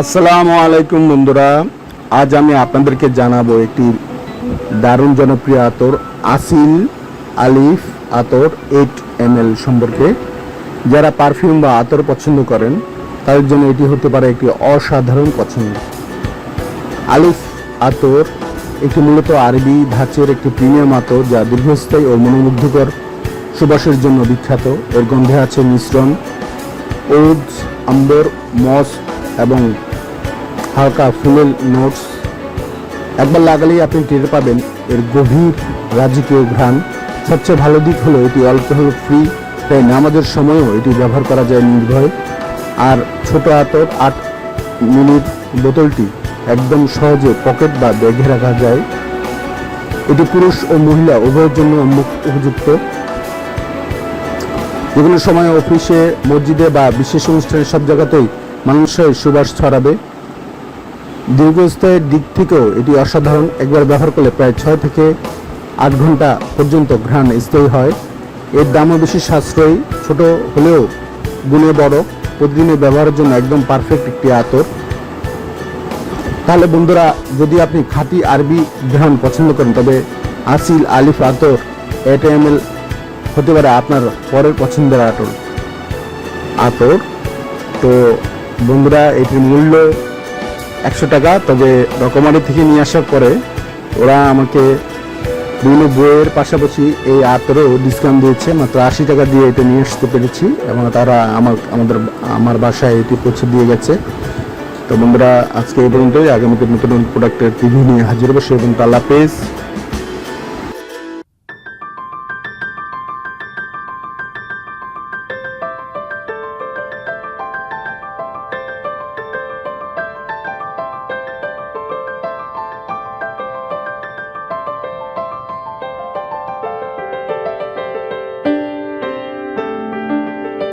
আসসালামু আলাইকুম বন্ধুরা। আজ আমি আপনাদেরকে জানাব একটি দারুণ জনপ্রিয় আতর, আসিল আলিফ আতর এইট এম এল সম্পর্কে। যারা পারফিউম বা আতর পছন্দ করেন, তাদের জন্য এটি হতে পারে একটি অসাধারণ পছন্দ। আলিফ আতর একটি মূলত আরবি ধাঁচের একটি প্রিমিয়াম আতর যা দীর্ঘস্থায়ী ও মনোমুগ্ধকর। সুবাসের জন্য বিখ্যাত। এর গন্ধে আছে মিশ্রণ ওদ আম্বর, মস এবং হালকা ফুলের নোটস একবার লাগালেই আপনি টের পাবেন এর গভীর রাজকীয় ঘ্রাণ। সবচেয়ে ভালো দিক হলো এটি অ্যালকোহল ফ্রি তাই নামাজের সময়ও এটি ব্যবহার করা যায় নির্ভয়। আর ছোট আতর আট মিনিট বোতলটি একদম সহজে পকেট বা ব্যাগে রাখা যায়। এটি পুরুষ ও মহিলা উভয়ের জন্য উপযুক্ত। যেগুলো সময় অফিসে, মসজিদে বা বিশেষ অনুষ্ঠানে সব জায়গাতেই মানুষের সুবাস ছড়াবে। দীর্ঘস্থায়ের দিক থেকেও এটি অসাধারণ। একবার ব্যবহার করলে প্রায় ছয় থেকে আট ঘণ্টা পর্যন্ত ঘ্রাণ স্থায়ী হয়। এর দামও বেশি সাশ্রয়ী। ছোট হলেও গুণে বড়। প্রতিদিনের ব্যবহারের জন্য একদম পারফেক্ট একটি আতর। তাহলে বন্ধুরা, যদি আপনি খাঁটি আরবি ঘ্রাণ পছন্দ করেন, তবে আসিল আলিফ আতর এইট এম হতে পারে আপনার পরের পছন্দের আতর। আতর। তো বন্ধুরা, এটির মূল্য একশো টাকা, তবে রকমারি থেকে নিয়ে আসার পরে ওরা আমাকে বিভিন্ন বইয়ের পাশাপাশি এই আতরেও ডিসকাউন্ট দিয়েছে। মাত্র আশি টাকা দিয়ে এটা নিয়ে আসতে পেরেছি এবং তারা আমার, আমাদের, আমার বাসায় এটি পৌঁছে দিয়ে গেছে। তো বন্ধুরা, আজকে এই পর্যন্তই। আগামীতে নতুন নতুন প্রোডাক্টের টিভি নিয়ে হাজির হব। সে পর্যন্ত আল্লাহ হাফেজ।